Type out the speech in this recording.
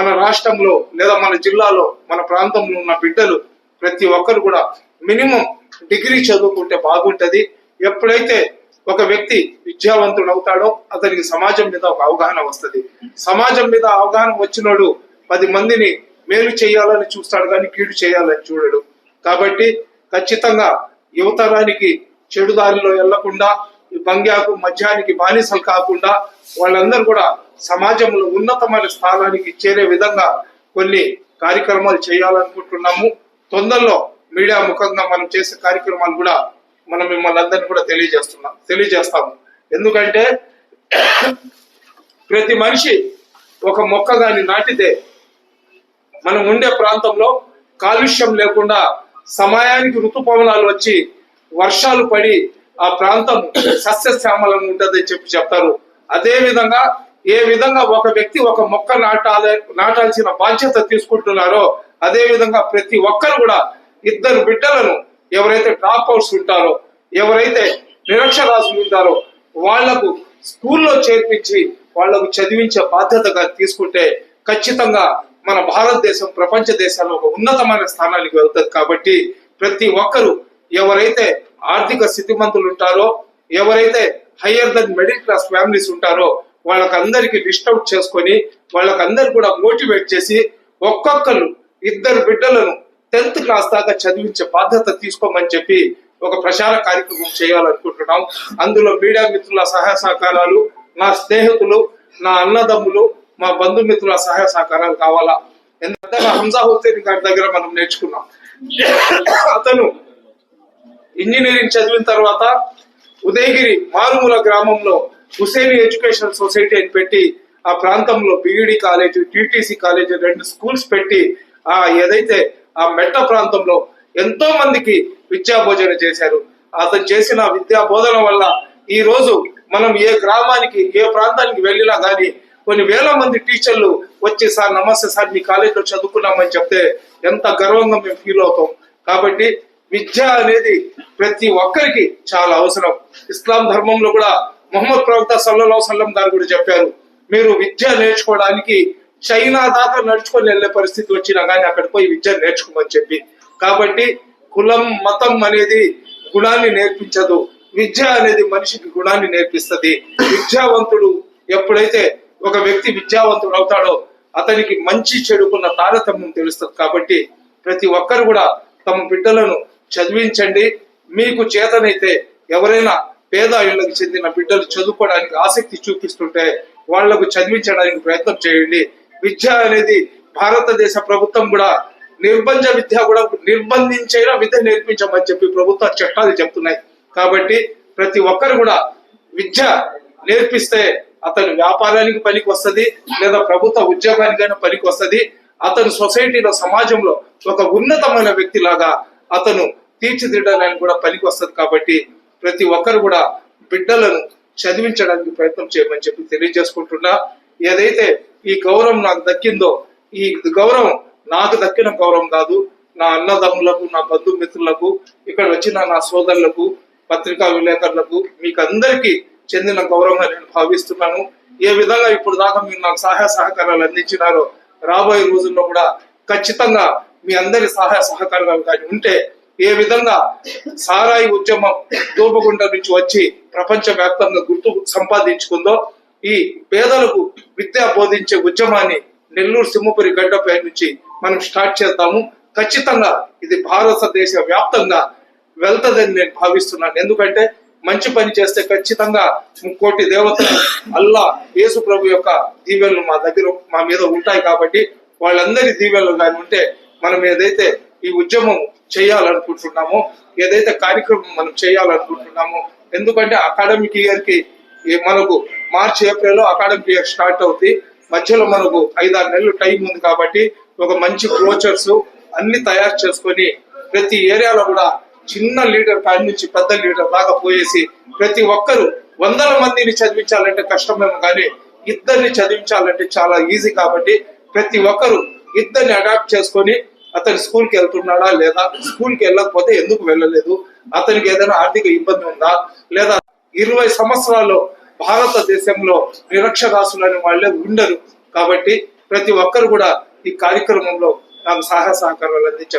మన రాష్ట్రంలో లేదా మన జిల్లాలో మన ప్రాంతంలో ఉన్న బిడ్డలు ప్రతి ఒక్కరు కూడా మినిమం డిగ్రీ చదువుకుంటే బాగుంటది. ఎప్పుడైతే ఒక వ్యక్తి విద్యావంతుడు అవుతాడో అతనికి సమాజం మీద ఒక అవగాహన వస్తది. సమాజం మీద అవగాహన వచ్చినోడు పది మందిని మేలు చేయాలని చూస్తాడు కానీ కీడు చేయాలని చూడడు. కాబట్టి ఖచ్చితంగా యువతరానికి చెడు దారిలో వెళ్ళకుండా బంగ్యాకు మద్యానికి బానిసలు కాకుండా వాళ్ళందరూ కూడా సమాజంలో ఉన్నతమైన స్థానానికి చేరే విధంగా కొన్ని కార్యక్రమాలు చేయాలనుకుంటున్నాము. తొందరలో మీడియా ముఖంగా మనం చేసే కార్యక్రమాలు కూడా మనం మిమ్మల్ని అందరినీ కూడా తెలియజేస్తున్నాం తెలియజేస్తాము. ఎందుకంటే ప్రతి మనిషి ఒక మొక్క గాని నాటితే మనం ఉండే ప్రాంతంలో కాలుష్యం లేకుండా సమయానికి ఋతుపవనాలు వచ్చి వర్షాలు పడి ఆ ప్రాంతం సస్యశ్యామలం ఉంటుందని చెప్పి చెప్తారు. అదే విధంగా ఏ విధంగా ఒక వ్యక్తి ఒక మొక్క నాటాలి నాటాల్సిన బాధ్యత తీసుకుంటున్నారో అదే విధంగా ప్రతి ఒక్కరు కూడా ఇద్దరు బిడ్డలను ఎవరైతే డ్రాప్ అవుట్స్ ఉంటారో ఎవరైతే నిరక్షరాశులు ఉంటారో వాళ్ళకు స్కూల్లో చేర్పించి వాళ్ళకు చదివించే బాధ్యతగా తీసుకుంటే ఖచ్చితంగా మన భారతదేశం ప్రపంచ దేశాల్లో ఒక ఉన్నతమైన స్థానానికి వెళ్తుంది. కాబట్టి ప్రతి ఒక్కరు ఎవరైతే ఆర్థిక స్థితిమంతులు ఉంటారో ఎవరైతే higher then middle class families ఉంటారో వాళ్ళకందరికి లిస్ట్ అవుట్ చేసుకొని వాళ్ళకందరు కూడా మోటివేట్ చేసి ఒక్కొక్కరు ఇద్దరు బిడ్డలను టెన్త్ క్లాస్ దాకా చదివించే బాధ్యత తీసుకోమని చెప్పి ఒక ప్రచార కార్యక్రమం చేయాలనుకుంటున్నాం. అందులో మీడియా మిత్రుల సహాయ సహకారాలు నా స్నేహితులు నా అన్నదమ్ములు మా బంధుమిత్రుల సహాయ సహకారాలు కావాలా? ఎందుకంటే హంజా హుసేన్ గారి దగ్గర మనం నేర్చుకున్నాం. అతను ఇంజనీరింగ్ చదివిన తర్వాత ఉదయగిరి మారుమూల గ్రామంలో హుసేని ఎడ్యుకేషన్ సొసైటీ అని పెట్టి ఆ ప్రాంతంలో బిఈడి కాలేజ్ టిటిసి కాలేజ్ రెండు స్కూల్స్ పెట్టి ఆ ఏదైతే ఆ మెట్ట ప్రాంతంలో ఎంతో మందికి విద్యా బోధన చేశారు. అతను చేసిన విద్యా బోధన వల్ల ఈ రోజు మనం ఏ గ్రామానికి ఏ ప్రాంతానికి వెళ్ళినా గానీ కొన్ని వేల మంది టీచర్లు వచ్చి సార్ నమస్తే సార్ మీ కాలేజీలో చదువుకున్నామని చెప్తే ఎంత గర్వంగా మేము ఫీల్ అవుతాం. కాబట్టి విద్య అనేది ప్రతి ఒక్కరికి చాలా అవసరం. ఇస్లాం ధర్మంలో కూడా మొహమ్మద్ ప్రవక్త సల్లల్లాహు సల్లం గారు కూడా చెప్పారు మీరు విద్య నేర్చుకోవడానికి చైనా దాకా నడుచుకొని వెళ్ళే పరిస్థితి వచ్చినా కానీ అక్కడ పోయి విద్య నేర్చుకోమని చెప్పి. కాబట్టి కులం మతం అనేది గుణాన్ని నేర్పించదు. విద్య అనేది మనిషికి గుణాన్ని నేర్పిస్తుంది. విద్యావంతుడు ఎప్పుడైతే ఒక వ్యక్తి విద్యావంతుడు అవుతాడో అతనికి మంచి చెడుకున్న తారతమ్యం తెలుస్తుంది. కాబట్టి ప్రతి ఒక్కరు కూడా తమ బిడ్డలను చదివించండి. మీకు చేతనైతే ఎవరైనా పేద ఇళ్ళకు చెందిన బిడ్డలు చదువుకోవడానికి ఆసక్తి చూపిస్తుంటే వాళ్ళకు చదివించడానికి ప్రయత్నం చేయండి. విద్య అనేది భారతదేశ ప్రభుత్వం కూడా నిర్బంధ విద్య కూడా నిర్బంధించైనా విద్య నేర్పించమని చెప్పి ప్రభుత్వ చట్టాలు చెప్తున్నాయి. కాబట్టి ప్రతి ఒక్కరు కూడా విద్య నేర్పిస్తే అతను వ్యాపారానికి పనికి వస్తుంది లేదా ప్రభుత్వ ఉద్యోగానికైనా పనికి వస్తుంది. అతను సొసైటీలో సమాజంలో ఒక ఉన్నతమైన వ్యక్తి లాగా అతను తీర్చిదిద్దడానికి కూడా పనికి వస్తుంది కాబట్టి ప్రతి ఒక్కరు కూడా బిడ్డలను చదివించడానికి ప్రయత్నం చేయమని చెప్పి తెలియజేసుకుంటున్నా. ఏదైతే ఈ గౌరవం నాకు దక్కిందో ఈ గౌరవం నాకు దక్కిన గౌరవం కాదు నా అన్నదమ్ములకు నా బంధుమిత్రులకు ఇక్కడ వచ్చిన నా సోదరులకు పత్రికా విలేకరులకు మీకు అందరికీ చెందిన గౌరవంగా నేను భావిస్తున్నాను. ఏ విధంగా ఇప్పుడు దాకా మీరు నాకు సహాయ సహకారాలు అందించినారో రాబోయే రోజుల్లో కూడా ఖచ్చితంగా మీ అందరి సహాయ సహకారాలు కానీ ఉంటే ఏ విధంగా సారాయి ఉద్యమం దూపగుండ నుంచి వచ్చి ప్రపంచ వ్యాప్తంగా గుర్తు సంపాదించుకుందో ఈ పేదలకు విద్య బోధించే ఉద్యమాన్ని నెల్లూరు సింహపురి గడ్డపై నుంచి మనం స్టార్ట్ చేద్దాము. ఖచ్చితంగా ఇది భారతదేశ వ్యాప్తంగా వెళ్తదని నేను భావిస్తున్నాను. ఎందుకంటే మంచి పని చేస్తే ఖచ్చితంగా ముక్కోటి దేవతలు అల్లా యేసు ప్రభు యొక్క దీవెనలు మా దగ్గర మా మీద ఉంటాయి కాబట్టి వాళ్ళందరి దీవెనలు కానీ ఉంటే మనం ఏదైతే ఈ ఉద్యమం చేయాలనుకుంటున్నామో ఏదైతే కార్యక్రమం మనం చేయాలనుకుంటున్నామో ఎందుకంటే అకాడమిక్ ఇయర్కి ఈ మనకు March April academic year start అవుతుంది మధ్యలో మనకు ఐదారు నెలలు టైం ఉంది కాబట్టి ఒక మంచి బ్రోచర్స్ అన్ని తయారు చేసుకొని ప్రతి ఏరియాలో కూడా చిన్న లీడర్ కాడి నుంచి పెద్ద లీడర్ దాకా పోయేసి ప్రతి ఒక్కరు వందల మందిని చదివించాలంటే కష్టమేమో కానీ ఇద్దరిని చదివించాలంటే చాలా ఈజీ కాబట్టి ప్రతి ఒక్కరు ఇద్దరిని అడాప్ట్ చేసుకొని అతను స్కూల్కి వెళ్తున్నాడా లేదా స్కూల్కి వెళ్ళకపోతే ఎందుకు వెళ్ళలేదు? అతనికి ఏదైనా ఆర్థిక ఇబ్బంది ఉందా? లేదా ఇరవై సంవత్సరాలు భారతదేశంలో నిరక్షరాసులు అనే వాళ్ళే ఉండరు. కాబట్టి ప్రతి ఒక్కరు కూడా ఈ కార్యక్రమంలో నాకు సహాయ సహకారాలు అందించారు